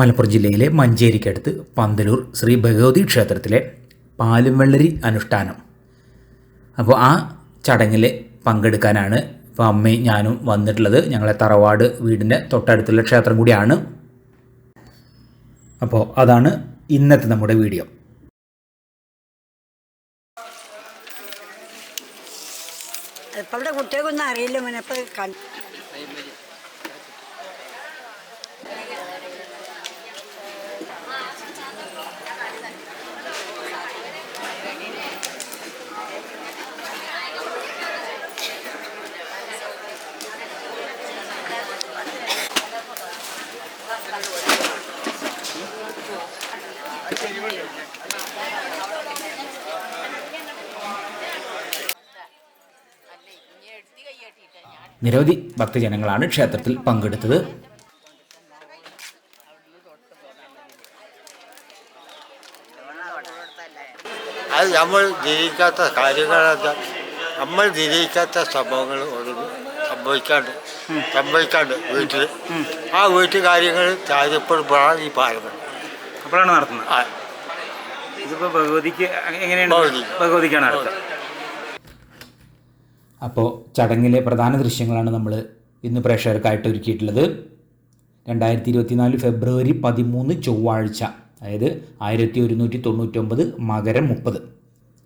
മലപ്പുറം ജില്ലയിലെ മഞ്ചേരിക്കടുത്ത് പന്തലൂർ ശ്രീ ഭഗവതി ക്ഷേത്രത്തിലെ പാലുംവെള്ളരി അനുഷ്ഠാനം. അപ്പോൾ ആ ചടങ്ങിൽ പങ്കെടുക്കാനാണ് ഇപ്പോൾ അമ്മയും ഞാനും വന്നിട്ടുള്ളത്. ഞങ്ങളെ തറവാട് വീടിന്റെ തൊട്ടടുത്തുള്ള ക്ഷേത്രം കൂടിയാണ്. അപ്പോൾ അതാണ് ഇന്നത്തെ നമ്മുടെ വീഡിയോ. ഇപ്പോഴത്തെ കുട്ടികൾക്കൊന്നും അറിയില്ല മോനെ. നിരവധി ഭക്തജനങ്ങളാണ് ക്ഷേത്രത്തിൽ പങ്കെടുത്തത്. അത് നമ്മൾ ജീവിക്കാത്ത കാര്യങ്ങളെന്താ നമ്മൾ ജയിക്കാത്ത സംഭവങ്ങൾ ഒന്നും സംഭവിക്കാണ്ട് സംഭവിക്കാണ്ട് വീട്ടിൽ ആ വീട്ടു കാര്യങ്ങൾ താഴെപ്പെടുമ്പോഴാണ് ഈ പാലം അപ്പോഴാണ് നടത്തുന്നത്? ഇതിപ്പോൾ ഭഗവതിക്ക് എങ്ങനെയാണ് ഭഗവതി. ഭഗവതിക്കാണ് നടത്തുക അപ്പോൾ ചടങ്ങിലെ പ്രധാന ദൃശ്യങ്ങളാണ് നമ്മൾ ഇന്ന് പ്രേക്ഷകർക്കായിട്ട് ഒരുക്കിയിട്ടുള്ളത്. രണ്ടായിരത്തി ഇരുപത്തിനാല് ഫെബ്രുവരി പതിമൂന്ന് ചൊവ്വാഴ്ച അതായത് ആയിരത്തി ഒരുന്നൂറ്റി തൊണ്ണൂറ്റൊമ്പത് മകരം മുപ്പത്.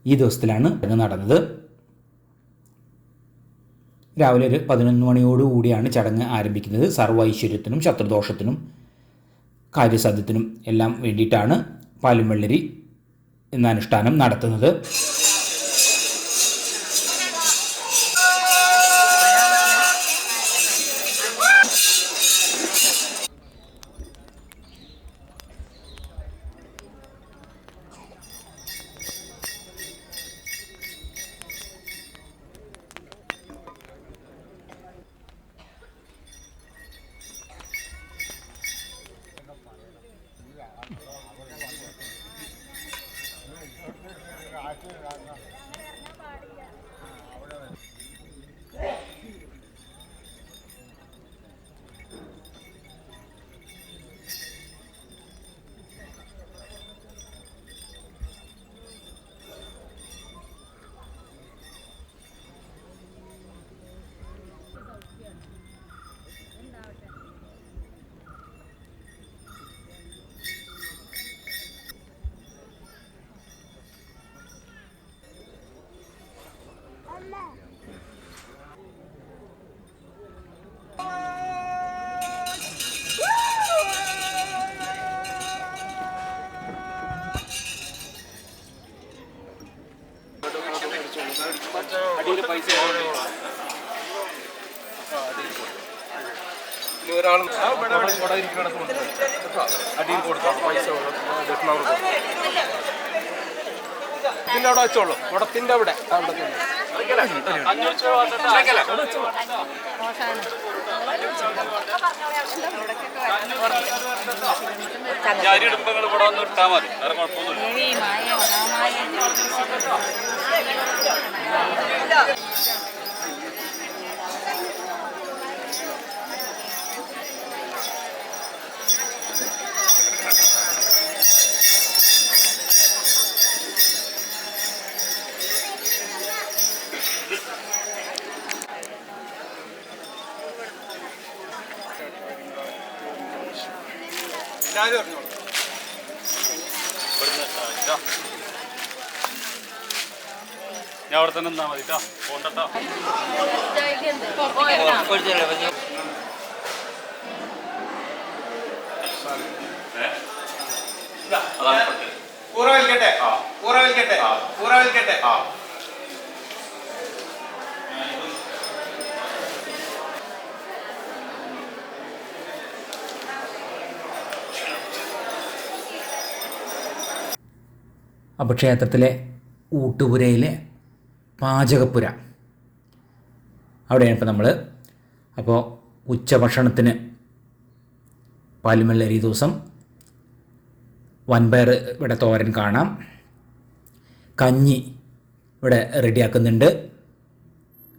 ഈ ദിവസത്തിലാണ് ചടങ്ങ് നടന്നത്. രാവിലെ ഒരു പതിനൊന്ന് മണിയോടുകൂടിയാണ് ചടങ്ങ് ആരംഭിക്കുന്നത്. സർവൈശ്വര്യത്തിനും ശത്രുദോഷത്തിനും കാര്യസാധ്യത്തിനും എല്ലാം വേണ്ടിയിട്ടാണ് പാലും വെള്ളരി എന്ന അനുഷ്ഠാനം നടത്തുന്നത്. ഒരാളും അടിയിൽ കൊടുത്താൽ പൈസ ദക്ഷിണ ഇതിന്റെ അവിടെ വെച്ചോളൂ. കുടത്തിന്റെ അവിടെ. അവിടെ തന്നെ എല്ലാവരും അറിഞ്ഞോളൂ. ഞാൻ അവിടെ തന്നെ നിന്നാ മതി കേട്ടോ പോണ്ടട്ടോ കൂറ വലിക്കട്ടെ? കൂറ വലിക്കട്ടെ? കൂറ വലിക്കട്ടെ? അപ്പോൾ ക്ഷേത്രത്തിലെ ഊട്ടുപുരയിലെ പാചകപ്പുര. അവിടെയാണ് ഇപ്പോൾ നമ്മൾ അപ്പോൾ ഉച്ചഭക്ഷണത്തിന് പാലുമല്ലരി ദിവസം വൻപയർ ഇവിടെ തോരൻ കാണാം. കഞ്ഞി ഇവിടെ റെഡിയാക്കുന്നുണ്ട്.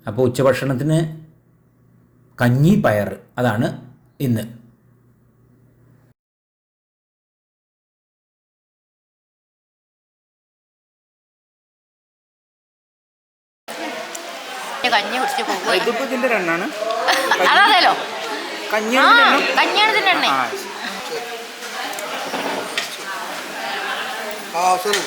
അപ്പോൾ ഉച്ചഭക്ഷണത്തിന് കഞ്ഞി പയർ അതാണ് ഇന്ന്. കഞ്ഞി കുടിച്ച് പോകും. ഇതിപ്പോ ഇതിന്റെ രണ്ടാണ്. അതല്ലോ ആ കഞ്ഞിയാണ് കഞ്ഞിയാണതിന്റെ എണ്ണ. ആ ശരി.